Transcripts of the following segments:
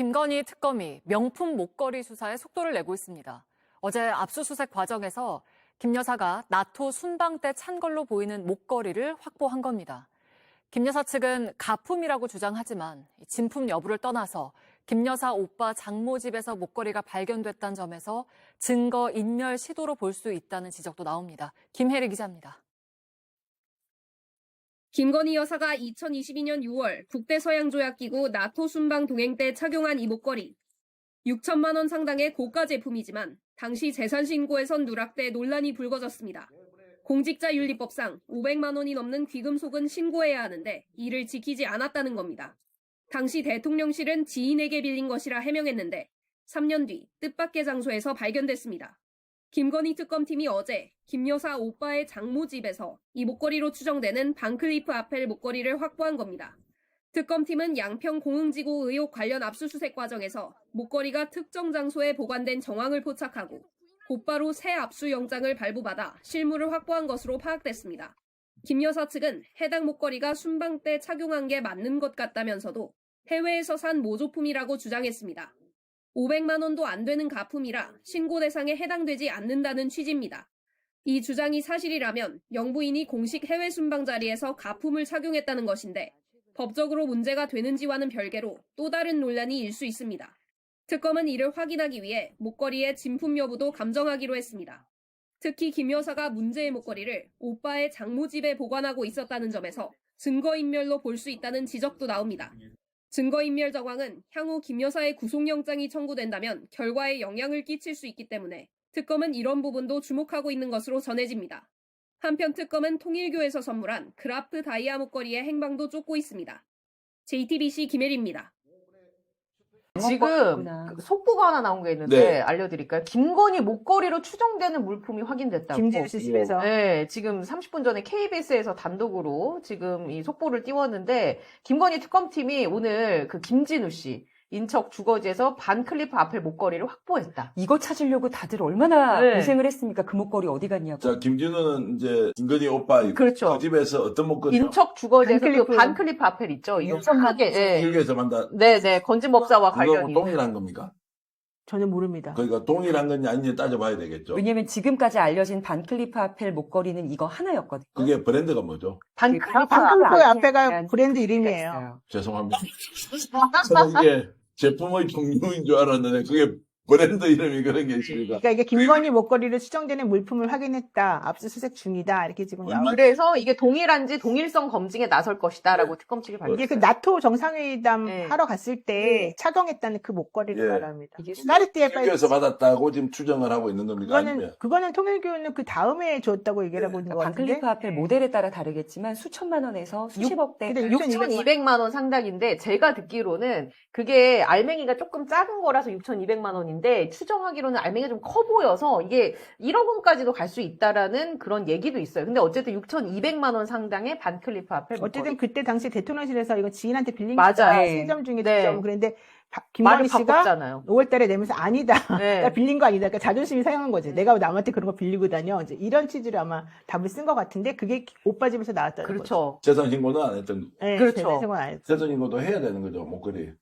김건희 특검이 명품 목걸이 수사에 속도를 내고 있습니다. 어제 압수수색 과정에서 김 여사가 나토 순방 때 찬 걸로 보이는 목걸이를 확보한 겁니다. 김 여사 측은 가품이라고 주장하지만 진품 여부를 떠나서 김 여사 오빠 장모 집에서 목걸이가 발견됐다는 점에서 증거 인멸 시도로 볼 수 있다는 지적도 나옵니다. 김혜리 기자입니다. 김건희 여사가 2022년 6월 국대서양조약기구 나토 순방 동행 때 착용한 이 목걸이. 6천만 원 상당의 고가 제품이지만 당시 재산 신고에선 누락돼 논란이 불거졌습니다. 공직자윤리법상 500만 원이 넘는 귀금속은 신고해야 하는데 이를 지키지 않았다는 겁니다. 당시 대통령실은 지인에게 빌린 것이라 해명했는데 3년 뒤 뜻밖의 장소에서 발견됐습니다. 김건희 특검팀이 어제 김 여사 오빠의 장모 집에서 이 목걸이로 추정되는 반클리프 아펠 목걸이를 확보한 겁니다. 특검팀은 양평 공흥지구 의혹 관련 압수수색 과정에서 목걸이가 특정 장소에 보관된 정황을 포착하고 곧바로 새 압수영장을 발부받아 실물을 확보한 것으로 파악됐습니다. 김 여사 측은 해당 목걸이가 순방 때 착용한 게 맞는 것 같다면서도 해외에서 산 모조품이라고 주장했습니다. 500만 원도 안 되는 가품이라 신고 대상에 해당되지 않는다는 취지입니다. 이 주장이 사실이라면 영부인이 공식 해외 순방 자리에서 가품을 착용했다는 것인데 법적으로 문제가 되는지와는 별개로 또 다른 논란이 일 수 있습니다. 특검은 이를 확인하기 위해 목걸이의 진품 여부도 감정하기로 했습니다. 특히 김 여사가 문제의 목걸이를 오빠의 장모 집에 보관하고 있었다는 점에서 증거인멸로 볼 수 있다는 지적도 나옵니다. 증거인멸 정황은 향후 김 여사의 구속영장이 청구된다면 결과에 영향을 끼칠 수 있기 때문에 특검은 이런 부분도 주목하고 있는 것으로 전해집니다. 한편 특검은 통일교에서 선물한 그라프 다이아 목걸이의 행방도 쫓고 있습니다. JTBC 김혜리입니다. 지금. 그 속보가 하나 나온 게 있는데 네. 알려드릴까요? 김건희 목걸이로 추정되는 물품이 확인됐다고. 김진우 씨 집에서 네, 지금 30분 전에 KBS에서 단독으로 지금 이 속보를 띄웠는데 김건희 특검팀이 오늘 그 김진우 씨 인척 주거지에서 반클리프 아펠 목걸이를 확보했다. 이거 찾으려고 다들 얼마나 네. 고생을 했습니까? 그 목걸이 어디 갔냐고. 자, 김진우는 이제 김건희 오빠 그렇죠. 그 집에서 어떤 목걸이 인척 주거지에서 반클리프. 그 반클리프 아펠 있죠? 이거 인천만 크게. 예. 일개에서 만다 네 네 건진법사와 그거 관련이. 동일한 겁니까? 저는 모릅니다. 그러니까 동일한 건지 아닌지 따져봐야 되겠죠. 왜냐면 지금까지 알려진 반클리프 아펠 목걸이는 이거 하나였거든요. 그게 브랜드가 뭐죠? 반클리프 그 앞에 앞에가 브랜드 이름이에요. 죄송합니다. 저는 이게 제품의 종류인 줄 알았는데 그게 브랜드 이름이 그런 게 있습니다. 그러니까 이게 김건희 목걸이를 추정되는 물품을 확인했다. 압수수색 중이다. 이렇게 지금 나와. 얼마- 그래서 이게 동일한지 동일성 검증에 나설 것이다라고 특검 측이 밝혔어요. 이게 그 나토 정상회담 네. 하러 갔을 때 착용했다는 그 목걸이를 예. 말합니다. 이게 수- 까르띠에 빨리 일개에서 받았다고 지금 추정을 하고 있는 겁니까? 그거는 아니면 그거는 통일교는 그 다음에 줬다고 얘기를 하고 있는 것 같은데. 반클리프 아펠 모델에 따라 다르겠지만 수천만 원에서 수십억 대 근데 6,200만 원 상당인데 제가 듣기로는 그게 알맹이가 조금 작은 거라서 6,200만 원 인데 추정하기로는 알맹이가 좀 커 보여서 이게 1억 원까지도 갈 수 있다라는 그런 얘기도 있어요. 근데 어쨌든 6,200만 원 상당의 반클리프 아펠 어쨌든 목걸이. 그때 당시 대통령실에서 이거 지인한테 빌린 맞아요. 거다. 네. 실점 중에 네. 득점. 그런데 김건희 씨가 바꿨잖아요. 5월달에 내면서 아니다. 네. 나 빌린 거 아니다. 그러니까 자존심이 상한 거지. 내가 남한테 그런 거 빌리고 다녀. 이제 이런 취지로 아마 답을 쓴 것 같은데 그게 오빠 집에서 나왔다는 거죠. 그렇죠. 재산 신고는 안 했던 네, 그렇죠. 생각 안 했죠. 재산 신고도 해야 되는 거죠 목걸이.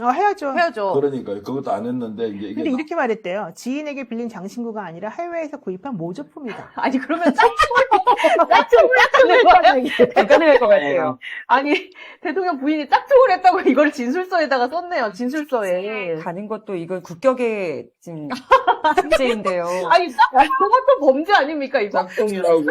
어, 해야죠. 해야죠. 그러니까 그것도 안 했는데 이제 이게 근데 이렇게 말했대요. 지인에게 빌린 장신구가 아니라 해외에서 구입한 모조품이다. 아니 그러면 짝퉁을 짝퉁을 했다는 거야. 불가능할 것 같아요. 아니 대통령 부인이 짝퉁을 했다고 이걸 진술서에다가 썼네요. 진술서에. 가는 것도 이건 국격의 지금 문제인데요. 아니 짝 그것도 범죄 아닙니까 이거? 짝퉁이라고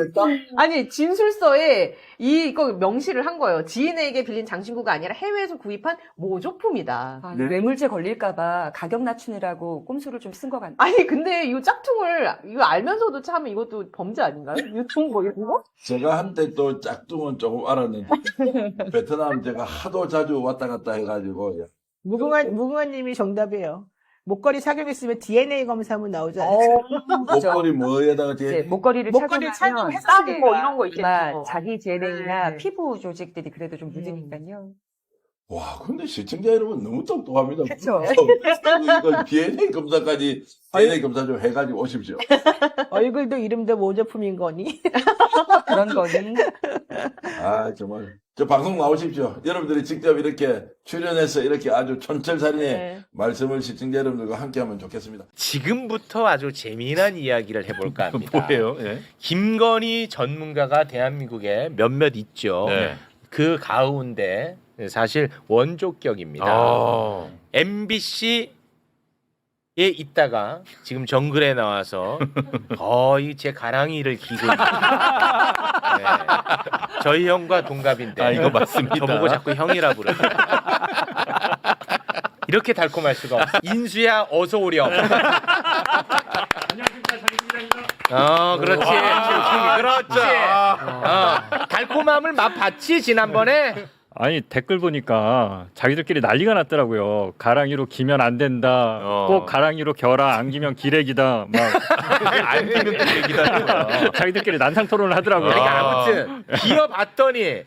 했다. 아니 진술서에 이거 명시를 한 거예요. 지인에게 빌린 장신구가 아니라 해외에서 구입한 모조품이다. 아, 네. 뇌물죄 걸릴까봐 가격 낮추느라고 꼼수를 좀 쓴 것 같네요. 아니 근데 이 짝퉁을 이거 알면서도 참 이것도 범죄 아닌가요? 유통 뭐 이거? 제가 한때 또 짝퉁은 조금 알았는데 베트남 제가 하도 자주 왔다 갔다 해가지고 예. 무궁화, 무궁화님이 정답이에요. 목걸이 착용했으면 DNA 검사하면 나오지 어, 않을까? 그죠. 목걸이 뭐에다가 이제 제 목걸이를 목걸이를 착용하면 땀때뭐 이런 거 있겠죠. 아마 자기 제네이나 네. 피부 조직들이 그래도 좀 묻으니까요. 와, 근데 시청자 여러분 너무 똑똑합니다. 그쵸. 이거 DNA 검사까지 DNA 검사 좀 해가지고 오십시오. 얼굴도 이름도 모조품인 거니? 그런 거는 아 정말 저 방송 나오십시오. 여러분들이 직접 이렇게 출연해서 이렇게 아주 촌철살인의 네. 말씀을 시청자 여러분들과 함께 하면 좋겠습니다. 지금부터 아주 재미난 이야기를 해볼까 합니다. 뭐예요? 예. 김건희 전문가가 대한민국에 몇몇 있죠. 네. 그 가운데 사실 원조격입니다. 아. MBC 에 있다가 지금 정글에 나와서 거의 제 가랑이를 기고 있는 네. 저희 형과 동갑인데 아, 이거 맞습니다. 저보고 자꾸 형이라 부르요 이렇게 달콤할 수가 없어. 인수야 어서 오렴. 어, 그렇지. 그렇지. 어, 달콤함을 맛봤지 지난번에. 아니 댓글 보니까 자기들끼리 난리가 났더라고요. 가랑이로 기면 안 된다. 어. 꼭 가랑이로 겨라. 안 기면 기레기다. 막 안 얘기다는 거야. 자기들끼리 난상 토론을 하더라고요. 그러니까 아. 아무튼 기어봤더니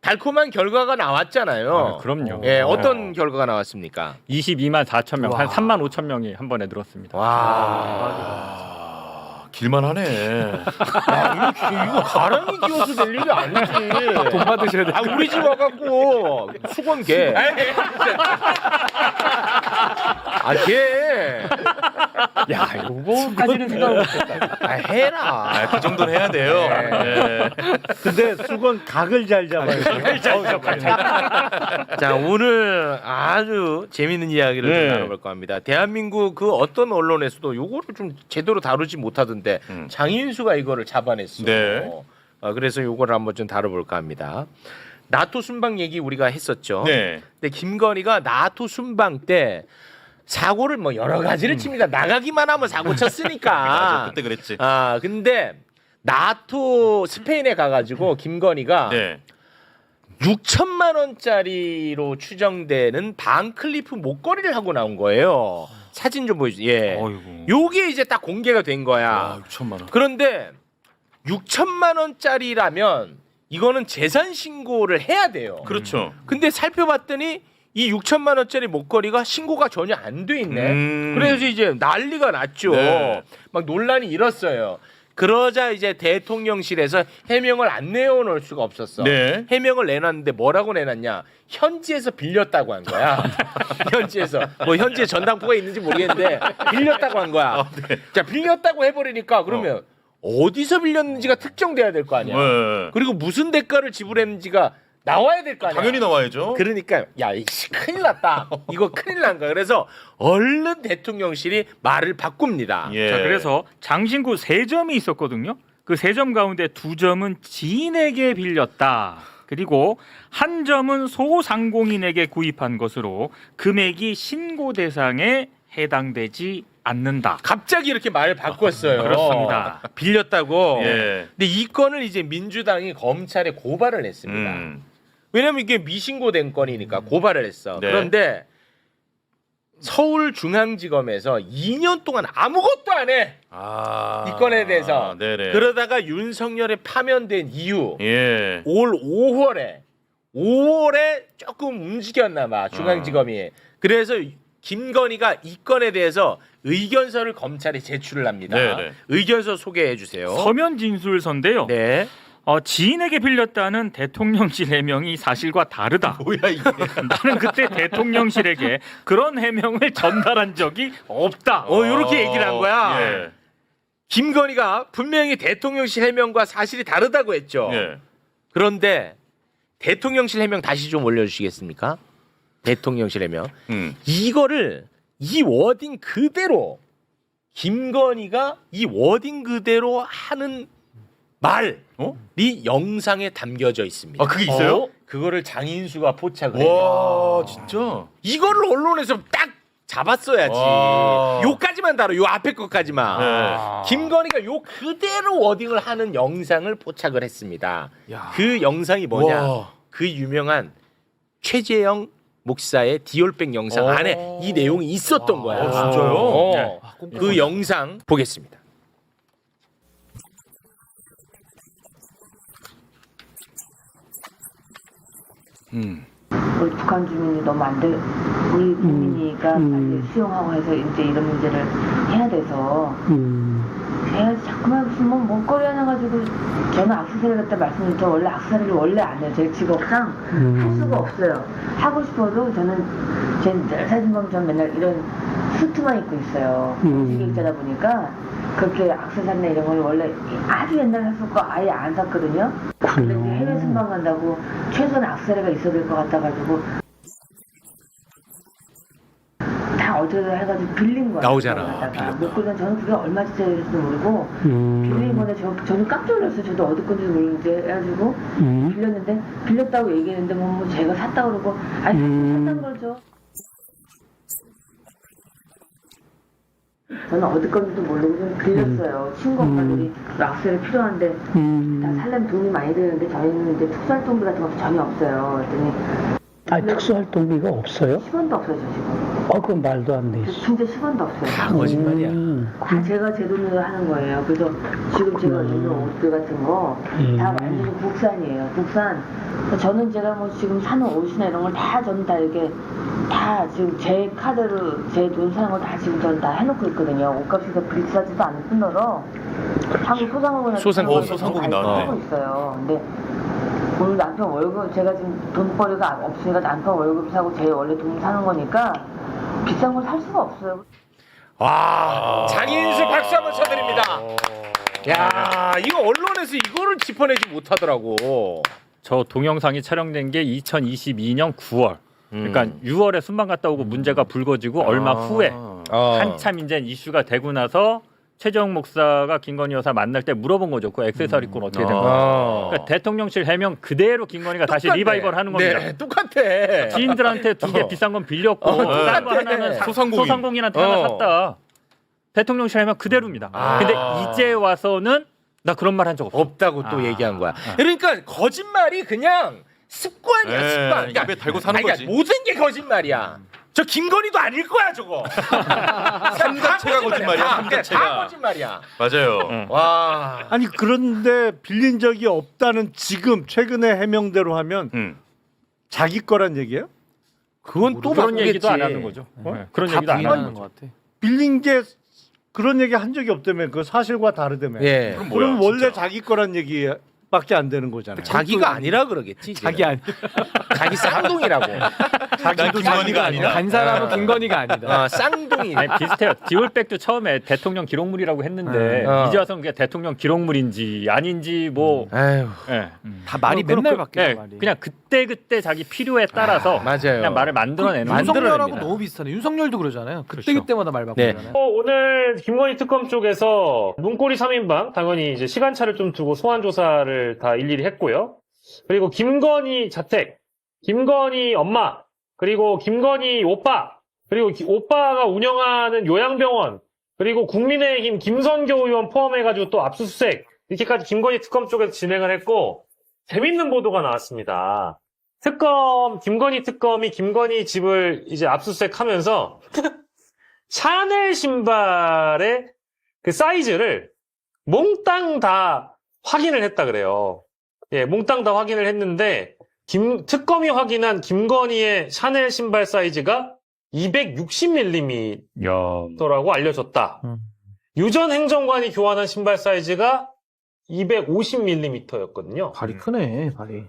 달콤한 결과가 나왔잖아요. 아, 그럼요. 예, 어. 어떤 결과가 나왔습니까? 22만 4천 명, 한 와. 3만 5천 명이 한 번에 늘었습니다. 와. 아, 길만 하네. 야, 이거, 이거 가랑이 기어서 될 일이 아니지. 돈 받으셔야 돼. 아, 우리 집 와갖고 수건 개. 아, 개. 야, 이거까지는 생각을 못했다. 아, 해라. 아, 그 정도는 해야 돼요. 네. 근데 수건 각을 잘 잡아요. 자 오늘 아주 재밌는 이야기를 좀 네. 나눠볼까 합니다. 대한민국 그 어떤 언론에서도 요거를 좀 제대로 다루지 못하던데 음. 장인수가 이거를 잡아냈어. 네. 어, 그래서 요거를 한번 좀 다뤄볼까 합니다. 나토 순방 얘기 우리가 했었죠. 네. 근데 김건희가 나토 순방 때 사고를 뭐 여러 가지를 칩니다. 나가기만 하면 사고 맞아, 쳤으니까. 그때 그랬지. 아 근데 나토 스페인에 가가지고 김건희가 네. 6천만 원짜리로 추정되는 반클리프 목걸이를 하고 나온 거예요. 사진 좀 보여주세요. 예. 어이구. 요게 이제 딱 공개가 된 거야. 와, 6천만 원. 그런데 6천만 원짜리라면 이거는 재산 신고를 해야 돼요. 그렇죠. 근데 살펴봤더니 이 6천만 원짜리 목걸이가 신고가 전혀 안 돼 있네. 음. 그래서 이제 난리가 났죠. 네. 막 논란이 일었어요. 그러자 이제 대통령실에서 해명을 안 내어놓을 수가 없었어. 네. 해명을 내놨는데 뭐라고 내놨냐? 현지에서 빌렸다고 한 거야. 현지에서 뭐 현지에 전당포가 있는지 모르겠는데 빌렸다고 한 거야. 아, 네. 자 빌렸다고 해버리니까 그러면 어. 디서 빌렸는지가 특정돼야 될 거 아니야. 네. 그리고 무슨 대가를 지불했는지가 나와야 될 거 아니야. 당연히 나와야죠. 그러니까 야 이씨 큰일 났다. 이거 큰일 난 거야. 그래서 얼른 대통령실이 말을 바꿉니다. 예. 자, 그래서 장신구 세 점이 있었거든요. 그 세 점 가운데 두 점은 지인에게 빌렸다. 그리고 한 점은 소상공인에게 구입한 것으로 금액이 신고 대상에 해당되지 않는다. 갑자기 이렇게 말을 바꿨어요. 그렇습니다. 빌렸다고. 예. 근데 이 건을 이제 민주당이 검찰에 고발을 했습니다. 음. 왜냐면 이게 미신고된 건이니까 고발을 했어. 네. 그런데 서울중앙지검에서 2년 동안 아무것도 안 해. 아. 이 건에 대해서. 네네. 그러다가 윤석열이 파면된 이유 예. 올 5월에 5월에 조금 움직였나 봐 중앙지검이. 그래서 김건희가 이 건에 대해서 의견서를 검찰에 제출을 합니다. 네네. 의견서 소개해 주세요. 서면 진술서인데요. 네. 어, 지인에게 빌렸다는 대통령실 해명이 사실과 다르다. 뭐야 이게. 나는 그때 대통령실에게 그런 해명을 전달한 적이 없다. 어, 요렇게 얘기를 한 거야. 예. 김건희가 분명히 대통령실 해명과 사실이 다르다고 했죠. 예. 그런데 대통령실 해명 다시 좀 올려주시겠습니까? 대통령실 해명. 음. 이거를 이 워딩 그대로 김건희가 이 워딩 그대로 하는 말이 어? 영상에 담겨져 있습니다. 아, 그게 있어요? 그거를 장인수가 포착을 해요. 와, 진짜. 이거를 언론에서 딱 잡았어야지. 와. 요까지만 다뤄. 요 앞에 것까지만. 네. 김건희가 요 그대로 워딩을 하는 영상을 포착을 했습니다. 야. 그 영상이 뭐냐? 와. 그 유명한 최재영 목사의 디올백 영상 어. 안에 이 내용이 있었던 거야. 어, 진짜요? 어. 그 영상 보겠습니다. 음. 우리 북한 주민이 너무 안 돼. 우리 국민이가 빨리 수용하고 해서 이제 이런 문제를 해야 돼서 내가 자꾸만 무슨 뭐 목걸이 하나 가지고 저는 악세사리 갖다 말씀드린 저 원래 악세사리를 원래 안 해요. 제 직업상 할 수가 없어요. 하고 싶어도 저는 제늘 사진 보면 저는 맨날 이런 수트만 입고 있어요. 기획자다 보니까 그렇게 악세사리나 이런 걸 원래 아주 옛날에 샀었고 아예 안 샀거든요. 근데 이제 해외 순방 간다고 최소한 악세사리가 있어야 될 것 같아가지고 다 어쩌다 해가지고 빌린 거예요. 나오잖아. 빌렸다. 목걸이는 저는 그게 얼마 짜리인지도 모르고 빌린 건데 저, 저는 깜짝 놀랐어요. 저도 어디 건지 모르는데 해가지고 빌렸는데 빌렸다고 얘기했는데 뭐, 뭐 제가 샀다고 그러고 아니 샀다는 거죠. 저는 어디 건지도 모르고 좀 빌렸어요. 친구 엄마들이 락스를 필요한데 다 살려면 돈이 많이 드는데 저희는 이제 특수활동비 같은 것도 전혀 없어요. 그랬더니 아, 특수활동비가 없어요? 10원도 없어요, 저 지금. 어, 그건 말도 안 돼. 진짜 10원도 없어요. 다 거짓말이야. 음, 다 제가 제 돈으로 하는 거예요. 그래서 지금 제가 입는 옷들 같은 거다 완전히 국산이에요. 국산. 저는 제가 뭐 지금 사는 옷이나 이런 걸 다 저는 다 이렇게 다 지금 제 카드로 제 돈 사는 거 다 지금 저는 다 해놓고 있거든요. 옷값이 더 비싸지도 않을 뿐더러 한국 소상공인한테 소상- 어, 소상공인 나왔네. 하고 있어요. 근데 오늘 남편 월급 제가 지금 돈벌이가 없으니까 남편 월급 사고 제 원래 돈 사는 거니까 비싼 걸 살 수가 없어요. 와 장인수 박수 한번 쳐드립니다. 야 이거 언론에서 이거를 짚어내지 못하더라고. 저 동영상이 촬영된 게 2022년 9월. 그러니까 음. 6월에 순방 갔다 오고 문제가 불거지고 얼마 후에 어. 한참 이제 이슈가 되고 나서 최재형 목사가 김건희 여사 만날 때 물어본 거죠. 그 액세서리권 어떻게 된 거야? 어. 그러니까 대통령실 해명 그대로 김건희가 다시 똑같네. 리바이벌 하는 겁니다. 네, 똑같아. 지인들한테 두 개 어. 비싼 건 빌렸고 어, 싼 거 똑같아. 하나는 사- 소상공인. 소상공인한테 하나 어. 샀다. 대통령실 하면 그대로입니다. 아. 근데 이제 와서는 나 그런 말 한 적 없어. 없다고 또 아. 얘기한 거야. 그러니까 거짓말이 그냥 습관이야 네, 습관. 그러니까, 입에 달고 사는 아니, 그러니까 거지. 모든 게 거짓말이야. 저 김건희도 아닐 거야 저거. 삼 자체가 거짓말이야, 다, 삼 자체가. 다 거짓말이야. 맞아요. 응. 와. 아니, 그런데 빌린 적이 없다는 지금 최근에 해명대로 하면 음. 자기 거란 얘기예요? 그건 또 그런 바꾸겠지. 얘기도 안 하는 거죠. 네, 그런 얘기도 안 하는 거죠. 빌린 게 그런 얘기 한 적이 없다며. 그 사실과 다르다며. 예. 그럼 뭐야? 원래 진짜. 자기 거란 얘기 밖에 안 되는 거잖아요. 자기가 아니라 그러겠지. 자기 아니. 자기 쌍둥이라고. 난 김건희가 아니다. 간 사람은 김건희가 아니다. 어, 쌍둥이. 아니 비슷해요. 디올백도 처음에 대통령 기록물이라고 했는데 어. 이제 와서는 그게 대통령 기록물인지 아닌지 뭐 아유. 예. 다 말이 맨날 바뀌어. 예, 그냥 그때 그때 자기 필요에 따라서 맞아요. 그냥 말을 만들어내는 거죠. 만들어냅니다. 너무 비슷하네. 윤석열도 그러잖아요. 그때 그렇죠. 그때마다 말 네. 바꾸잖아요. 어, 오늘 김건희 특검 쪽에서 문고리 3인방 당연히 이제 시간차를 좀 두고 소환 조사를 다 일일이 했고요. 그리고 김건희 자택, 김건희 엄마, 그리고 김건희 오빠, 그리고 기- 오빠가 운영하는 요양병원, 그리고 국민의힘 김선교 의원 포함해가지고 또 압수수색 이렇게까지 김건희 특검 쪽에서 진행을 했고 재밌는 보도가 나왔습니다. 특검 김건희 특검이 김건희 집을 이제 압수수색 하면서 샤넬 신발의 그 사이즈를 몽땅 다 확인을 했다 그래요. 예, 몽땅 다 확인을 했는데 김 특검이 확인한 김건희의 샤넬 신발 사이즈가 260mm라고 알려졌다. 음. 유전 행정관이 교환한 신발 사이즈가 250mm였거든요. 발이 크네, 발이.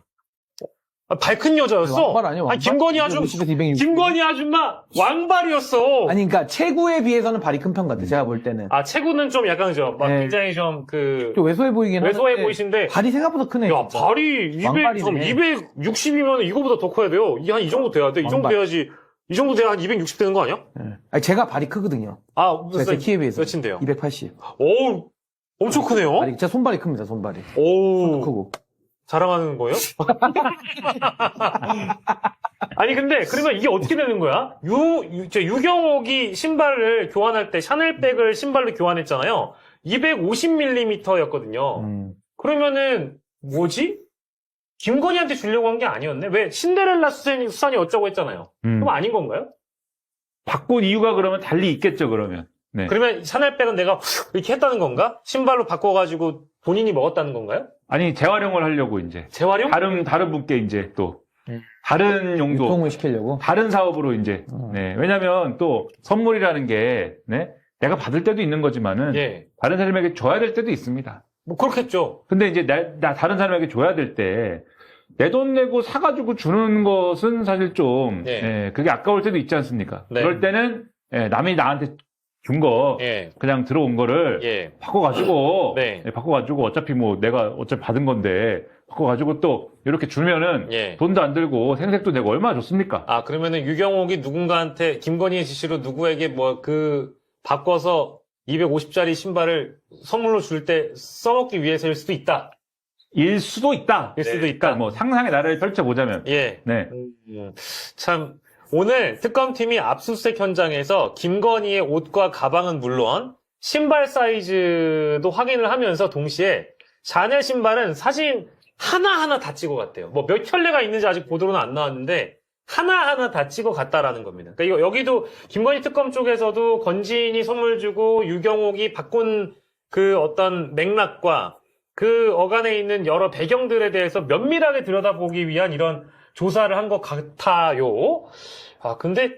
아, 발큰 여자였어. 왕발 아니야, 왕발? 아니, 김건희 아줌 250에서 260. 김건희 아줌마 왕발이었어. 아니, 그러니까 체구에 비해서는 발이 큰 편 같아, 제가 볼 때는. 아 체구는 좀 약간 좀 네. 굉장히 좀 그 좀 왜소해 보이긴 왜소해 하는데 보이신데 발이 생각보다 크네. 야 진짜. 발이 200 왕발이네. 잠깐 260이면 이거보다 더 커야 돼요. 이 한 이 정도 돼야 돼. 이 정도 왕발. 돼야지. 이 정도 돼야 한 260 되는 거 아니야? 예. 아니, 제가 발이 크거든요. 아 제가 제 키에 비해서. 몇인데요? 280. 오 엄청 크네요. 발이, 진짜 손발이 큽니다, 손발이. 오 크고. 자랑하는 거예요? 아니 근데 그러면 이게 어떻게 되는 거야? 유, 유 저 유경옥이 신발을 교환할 때 샤넬백을 신발로 교환했잖아요. 250mm였거든요. 음. 그러면은 뭐지? 김건희한테 주려고 한 게 아니었네? 왜 신데렐라 수산이, 수산이 어쩌고 했잖아요. 음. 그럼 아닌 건가요? 바꾼 이유가 그러면 달리 있겠죠 그러면. 네. 그러면 샤넬백은 내가 이렇게 했다는 건가? 신발로 바꿔가지고 본인이 먹었다는 건가요? 아니 재활용을 하려고 이제 재활용? 다른 다른 분께 이제 또 음. 다른 용도 유통을 시키려고. 다른 사업으로 이제 어. 네 왜냐하면 또 선물이라는 게 네? 내가 받을 때도 있는 거지만은 예. 다른 사람에게 줘야 될 때도 있습니다. 뭐 그렇겠죠. 근데 이제 나, 나 다른 사람에게 줘야 될 때 내 돈 내고 사가지고 주는 것은 사실 좀 네. 예, 그게 아까울 때도 있지 않습니까? 네. 그럴 때는 예, 남이 나한테 준 거 예. 그냥 들어온 거를 예. 바꿔가지고 네. 예, 바꿔가지고 어차피 뭐 내가 어차피 받은 건데 바꿔가지고 또 이렇게 주면은 예. 돈도 안 들고 생색도 내고 얼마나 좋습니까? 아, 그러면은 유경옥이 누군가한테 김건희의 지시로 누구에게 뭐 그 바꿔서 250짜리 신발을 선물로 줄 때 써먹기 위해서일 수도 있다. 일 수도 있다. 일 수도 그러니까 뭐 상상의 나라를 펼쳐보자면 예. 네. 음, 참 오늘 특검팀이 압수수색 현장에서 김건희의 옷과 가방은 물론 신발 사이즈도 확인을 하면서 동시에 샤넬 신발은 사진 하나하나 다 찍어 갔대요. 뭐 몇 켤레가 있는지 아직 보도로는 안 나왔는데 하나하나 다 찍어 갔다라는 겁니다. 그러니까 이거 여기도 김건희 특검 쪽에서도 건진이 선물 주고 유경옥이 바꾼 그 어떤 맥락과 그 어간에 있는 여러 배경들에 대해서 면밀하게 들여다보기 위한 이런 조사를 한 것 같아요. 아, 근데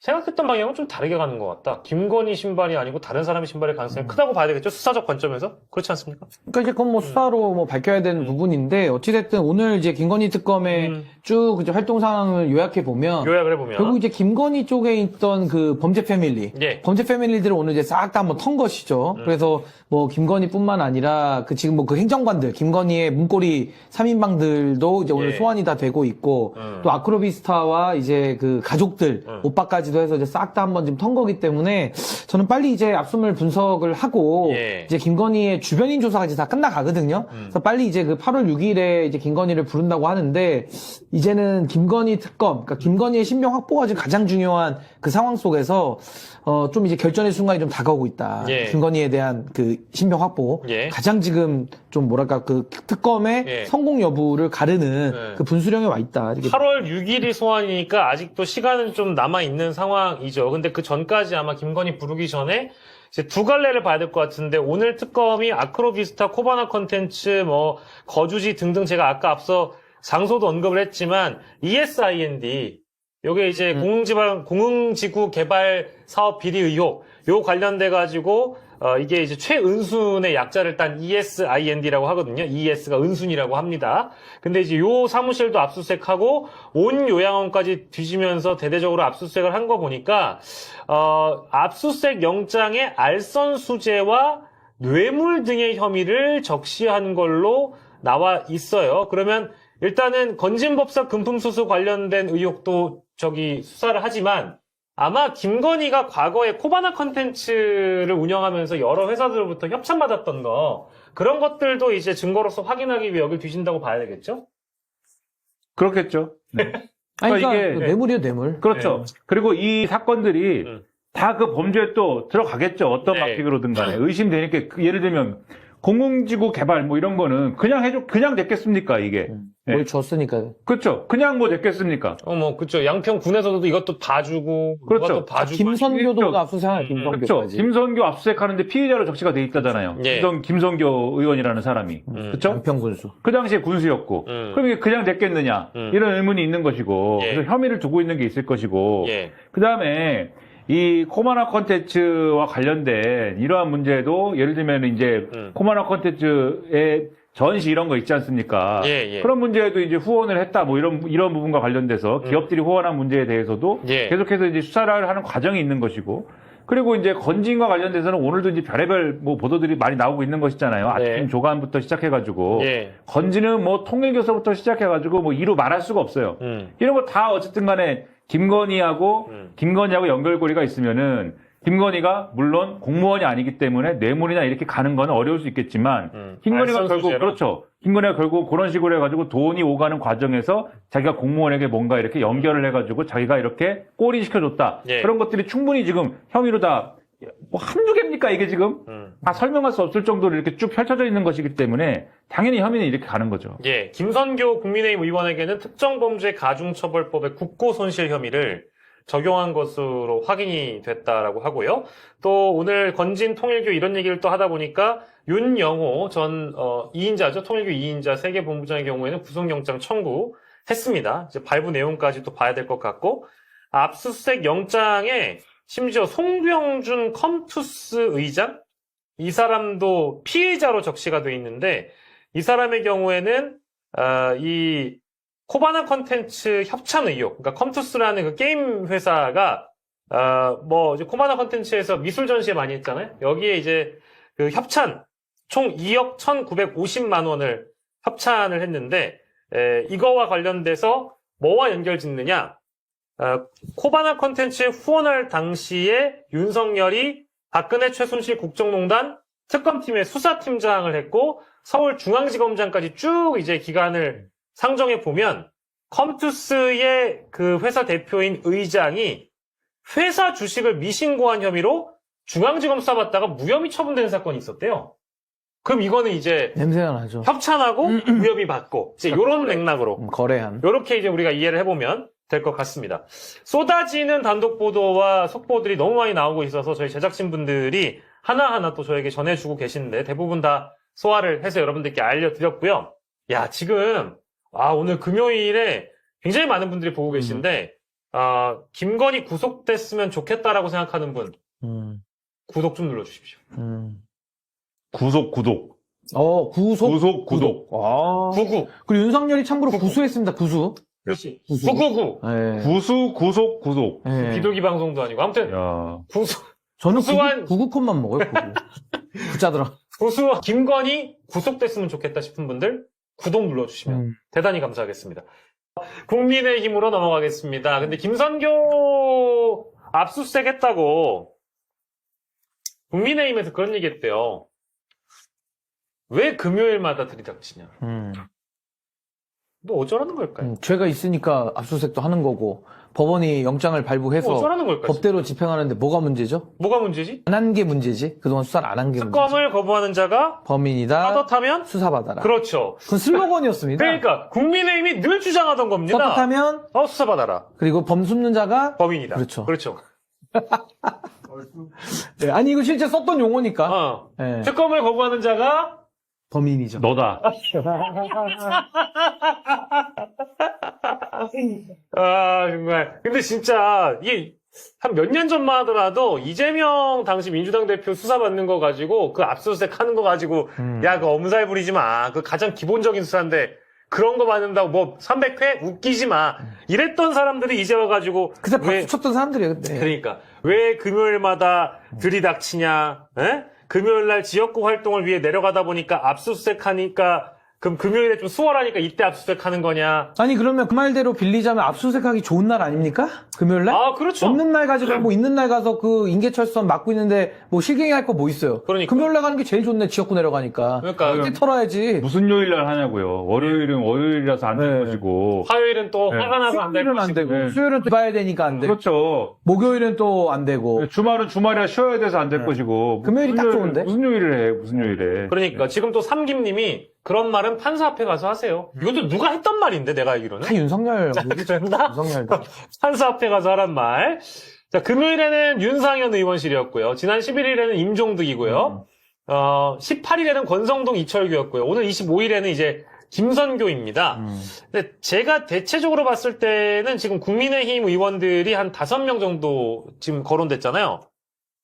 생각했던 방향은 좀 다르게 가는 것 같다. 김건희 신발이 아니고 다른 사람의 신발일 가능성이 크다고 봐야 되겠죠? 수사적 관점에서? 그렇지 않습니까? 그러니까 이제 그건 뭐 수사로 뭐 밝혀야 되는 부분인데 어찌됐든 오늘 이제 김건희 특검의 음, 쭉 이제 활동 상황을 요약해 보면 요약을 해보면. 결국 이제 김건희 쪽에 있던 그 범죄 패밀리 예. 범죄 패밀리들을 오늘 이제 싹 다 한번 턴 것이죠. 음. 그래서 뭐 김건희 뿐만 아니라 그 지금 뭐 그 행정관들, 김건희의 문고리 3인방들도 이제 오늘 예. 소환이 다 되고 있고 음. 또 아크로비스타와 이제 그 가족들, 음. 오빠까지 도 해서 이제 싹 다 한번 지금 턴 거기 때문에 저는 빨리 이제 압수물 분석을 하고 예. 이제 김건희의 주변인 조사가 이제 다 끝나가거든요. 음. 그래서 빨리 이제 그 8월 6일에 이제 김건희를 부른다고 하는데 이제는 김건희 특검, 그러니까 김건희의 신병 확보가 지금 가장 중요한 그 상황 속에서 어 좀 이제 결전의 순간이 좀 다가오고 있다. 예. 김건희에 대한 그 신병 확보 예. 가장 지금 좀 뭐랄까 그 특검의 예. 성공 여부를 가르는 예. 그 분수령에 와 있다. 이렇게 8월 6일이 소환이니까 아직도 시간은 좀 남아 있는 상황이죠. 근데 그 전까지 아마 김건희 부르기 전에 이제 두 갈래를 봐야 될 것 같은데 오늘 특검이 아크로비스타, 코바나 컨텐츠, 뭐 거주지 등등 제가 아까 앞서 장소도 언급을 했지만 ESIND 요게 이제 공흥지방 공흥지구 개발 사업 비리 의혹 요 관련돼 가지고 어, 이게 이제 최은순의 약자를 딴 ESIND라고 하거든요. ES가 은순이라고 합니다. 근데 이제 요 사무실도 압수수색하고 온 요양원까지 뒤지면서 대대적으로 압수수색을 한 거 보니까 어, 압수수색 영장에 알선 수재와 뇌물 등의 혐의를 적시한 걸로 나와 있어요. 그러면 일단은 건진법사 금품수수 관련된 의혹도 저기 수사를 하지만 아마 김건희가 과거에 코바나 컨텐츠를 운영하면서 여러 회사들로부터 협찬 받았던 거 그런 것들도 이제 증거로서 확인하기 위해 여기 뒤진다고 봐야 되겠죠? 그렇겠죠. 네. 아니, 그러니까 그러니까 이게- 그 뇌물이요 뇌물. 그렇죠. 그리고 이 사건들이 음. 다그 범죄에 또 들어가겠죠. 어떤 네. 방식으로든 간에. 의심되니까 그 예를 들면 공공지구 개발 뭐 이런 거는 그냥 해줘, 그냥 냈겠습니까, 이게. 네. 뭘 줬으니까. 그렇죠. 그냥 뭐 냈겠습니까? 어, 뭐, 그쵸. 양평 군에서도 이것도 봐주고, 그렇죠. 그것도 아, 봐주고. 압수수색한 음, 그렇죠. 김선교까지. 김선교 압수수색하는데 피의자로 적시가 돼 있다잖아요. 예. 김선, 김선교 의원이라는 사람이. 음. 그렇죠? 양평 군수. 그 당시에 군수였고. 음. 그럼 이게 그냥 냈겠느냐? 음. 이런 의문이 있는 것이고. 예. 그래서 혐의를 두고 있는 게 있을 것이고. 예. 그 다음에 이 코마나 컨텐츠와 관련된 이러한 문제도 예를 들면 이제 음. 코마나 컨텐츠의 전시 이런 거 있지 않습니까? 예, 예. 그런 문제에도 이제 후원을 했다 뭐 이런 이런 부분과 관련돼서 기업들이 후원한 문제에 대해서도 음. 예. 계속해서 이제 수사를 하는 과정이 있는 것이고 그리고 이제 건진과 관련돼서는 오늘도 이제 별의별 뭐 보도들이 많이 나오고 있는 것이잖아요. 아침 네. 조간부터 시작해가지고 예. 건진은 뭐 통일교서부터 시작해가지고 뭐 이루 말할 수가 없어요. 음. 이런 거 다 어쨌든 간에 김건희하고 음. 김건희하고 연결고리가 있으면은 김건희가 물론 공무원이 아니기 때문에 뇌물이나 이렇게 가는 거는 어려울 수 있겠지만 음. 김건희가 결국 수재로? 그렇죠. 김건희가 결국 그런 식으로 해가지고 돈이 오가는 과정에서 자기가 공무원에게 뭔가 이렇게 연결을 해가지고 자기가 이렇게 꼬리 시켜줬다. 예. 그런 것들이 충분히 지금 혐의로 다 뭐 한두 개입니까 이게 지금 음. 다 설명할 수 없을 정도로 이렇게 쭉 펼쳐져 있는 것이기 때문에 당연히 혐의는 이렇게 가는 거죠. 예, 김선교 국민의힘 의원에게는 특정범죄 가중처벌법의 국고손실 혐의를 적용한 것으로 확인이 됐다라고 하고요. 또 오늘 건진 통일교 이런 얘기를 또 하다 보니까 윤영호 전 어, 2인자죠. 통일교 2인자 세계 본부장의 경우에는 구속영장 청구했습니다. 이제 발부 내용까지 또 봐야 될 것 같고 압수수색 영장에 심지어 송병준 컴투스 의장 이 사람도 피해자로 적시가 돼 있는데 이 사람의 경우에는 아, 이 코바나 컨텐츠 협찬 의혹, 그러니까 컴투스라는 그 게임 회사가 아, 뭐 코바나 컨텐츠에서 미술 전시회 많이 했잖아요. 여기에 이제 그 협찬 총 2억 1,950만 원을 협찬을 했는데 에, 이거와 관련돼서 뭐와 연결 짓느냐? 어, 코바나 컨텐츠 후원할 당시에 윤석열이 박근혜 최순실 국정농단 특검팀의 수사팀장을 했고 서울중앙지검장까지 쭉 이제 기간을 상정해 보면 컴투스의 그 회사 대표인 의장이 회사 주식을 미신고한 혐의로 중앙지검 수사받다가 무혐의 처분된 사건이 있었대요. 그럼 이거는 이제 냄새가 나죠. 협찬하고 무혐의 받고 이제 이런 맥락으로 음, 거래한. 이렇게 이제 우리가 이해를 해보면 될 것 같습니다. 쏟아지는 단독 보도와 속보들이 너무 많이 나오고 있어서 저희 제작진 분들이 하나하나 또 저에게 전해주고 계시는데 대부분 다 소화를 해서 여러분들께 알려드렸고요. 야 지금 아 오늘 금요일에 굉장히 많은 분들이 보고 계신데 아 김건희 구속됐으면 좋겠다라고 생각하는 분 음, 구독 좀 눌러주십시오. 음. 구속 구독. 어, 구속. 구속 구독. 아. 구구 그리고 윤석열이 참고로 구수했습니다, 구수. 그렇지 구수. 구구구 예. 구수 구속 구독. 예. 비둘기 방송도 아니고 아무튼 야. 구수 저는 구수한- 구구, 구구콘만 먹어요, 구구. 부자더라. 구수 김건희 구속됐으면 좋겠다 싶은 분들 구독 눌러주시면 음. 대단히 감사하겠습니다. 국민의힘으로 넘어가겠습니다. 근데 김선교 압수수색 했다고 국민의힘에서 그런 얘기 했대요. 왜 금요일마다 들이닥치냐? 음. 너 어쩌라는 걸까요? 음, 죄가 있으니까 압수수색도 하는 거고, 법원이 영장을 발부해서 뭐 어쩌라는 걸까요? 법대로 집행하는데 뭐가 문제죠? 뭐가 문제지? 안 한 게 문제지. 그동안 수사를 안 한 게 문제지. 특검을 거부하는 자가 범인이다. 떳떳하면 수사받아라. 그렇죠. 그건 슬로건이었습니다. 그러니까 국민의힘이 늘 주장하던 겁니다. 떳떳하면 어 수사받아라. 그리고 범 숨는 자가 범인이다. 그렇죠. 그렇죠. 네, 아니 이거 실제 썼던 용어니까 어. 예, 특검을 거부하는 자가 범인이죠. 너다. 아 정말. 근데 진짜 이게 한 몇 년 전만 하더라도 이재명 당시 민주당 대표 수사 받는 거 가지고 그 압수수색 하는 거 가지고 음. 야 그 엄살 부리지 마. 그 가장 기본적인 수사인데 그런 거 받는다고 뭐 300회 웃기지 마. 이랬던 사람들이 이제 와가지고 그때 왜- 박수 쳤던 사람들이에요 그때. 그러니까 왜 금요일마다 들이닥치냐? 에? 금요일 날 지역구 활동을 위해 내려가다 보니까 압수수색하니까 그럼 금요일에 좀 수월하니까 이때 압수수색하는 거냐? 아니 그러면 그 말대로 빌리자면 압수수색하기 좋은 날 아닙니까? 금요일 날? 아 그렇죠. 없는 날 가지고 뭐 있는 날 가서 그 인계철선 막고 있는데 뭐 실갱이 할 거 뭐 있어요? 그러니까. 금요일 날 가는 게 제일 좋네 지역구 내려가니까. 그러니까 그때 털어야지. 무슨 요일 날 하냐고요. 월요일은 월요일이라서 안 될 네. 것이고. 화요일은 또 네. 화가 나서 안될 수요일은 안 것이고. 되고 네. 수요일은 또 봐야 되니까 안 되고 그렇죠. 목요일은 또 안 되고 주말은 주말이라 쉬어야 돼서 안될 네. 것이고. 금요일이 딱 좋은데? 무슨 요일을 해, 무슨 요일에. 그러니까 지금 또 삼김님이 그런 말은 판사 앞에 가서 하세요. 이것도 누가 했던 말인데 내가 알기로는 다 윤석열 그랬나? 윤석열 판사 앞에 가서 하란 말. 자, 금요일에는 윤상현 의원실이었고요. 지난 11일에는 임종득이고요. 어, 18일에는 권성동 이철규였고요. 오늘 25일에는 이제 김선교입니다. 음. 근데 제가 대체적으로 봤을 때는 지금 국민의힘 의원들이 한 5명 정도 지금 거론됐잖아요.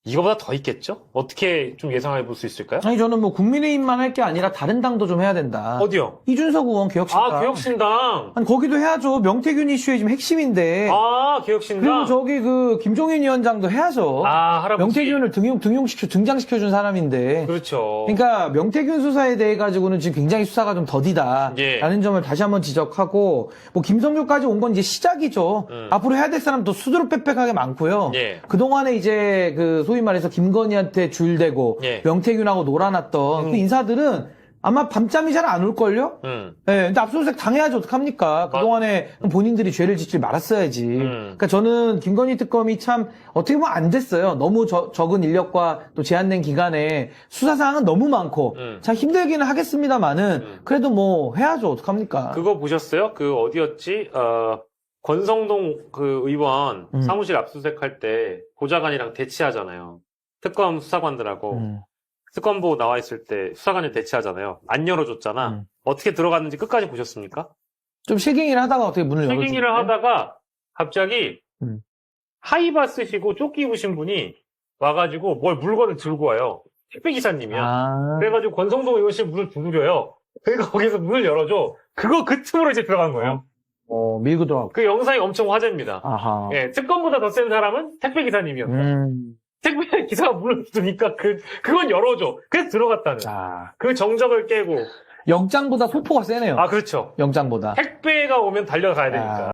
이거보다 더 있겠죠? 어떻게 좀 예상해 볼 수 있을까요? 아니 저는 뭐 국민의힘만 할 게 아니라 다른 당도 좀 해야 된다. 어디요? 이준석 의원 개혁신당. 아, 개혁신당. 아니 거기도 해야죠. 명태균 이슈의 지금 핵심인데. 아, 그리고 개혁신당. 저기 그 김종인 위원장도 해야죠. 아, 할아버지. 명태균을 등용 등용시켜 등장시켜준 사람인데. 그렇죠. 그러니까 명태균 수사에 대해 가지고는 지금 굉장히 수사가 좀 더디다라는 예. 점을 다시 한번 지적하고 뭐 김성규까지 온 건 이제 시작이죠. 음. 앞으로 해야 될 사람도 수두룩 빽빽하게 많고요. 예. 그 동안에 이제 그 소위 말해서 김건희한테 줄대고 예. 명태균하고 놀아놨던 음. 그 인사들은 아마 밤잠이 잘 안 올걸요? 음. 예, 근데 압수수색 당해야지 어떡합니까? 그동안에 본인들이 죄를 짓지 말았어야지. 음. 그러니까 저는 김건희 특검이 참 어떻게 보면 안 됐어요. 너무 저- 적은 인력과 또 제한된 기간에 수사사항은 너무 많고 음. 참 힘들기는 하겠습니다만은 음. 그래도 뭐 해야죠. 어떡합니까? 그거 보셨어요? 그 어디였지? 어, 권성동 그 의원 음. 사무실 압수수색할 때 보좌관이랑 대치하잖아요. 특검 수사관들하고 음. 특검보 나와 있을 때 수사관이 대치하잖아요. 안 열어줬잖아. 음. 어떻게 들어갔는지 끝까지 보셨습니까? 좀 실갱이를 하다가 어떻게 문을 열어주고 책임일을 하다가 갑자기 음. 하이바 쓰시고 조끼 입으신 분이 와가지고 뭘 물건을 들고 와요. 택배 기사님이야. 아. 그래가지고 권성동 의원실 문을 두드려요. 그러니까 거기서 문을 열어줘. 그거 그 틈으로 이제 들어간 거예요. 어, 밀고 들어가고. 그 영상이 엄청 화제입니다. 아하. 예, 특검보다 더 센 사람은 택배 기사님이었다. 음. 택배 기사가 문을 두니까 그, 그건 열어줘. 그래서 들어갔다는. 아. 그 정적을 깨고. 영장보다 소포가 세네요. 아, 그렇죠. 영장보다. 택배가 오면 달려가야 되니까.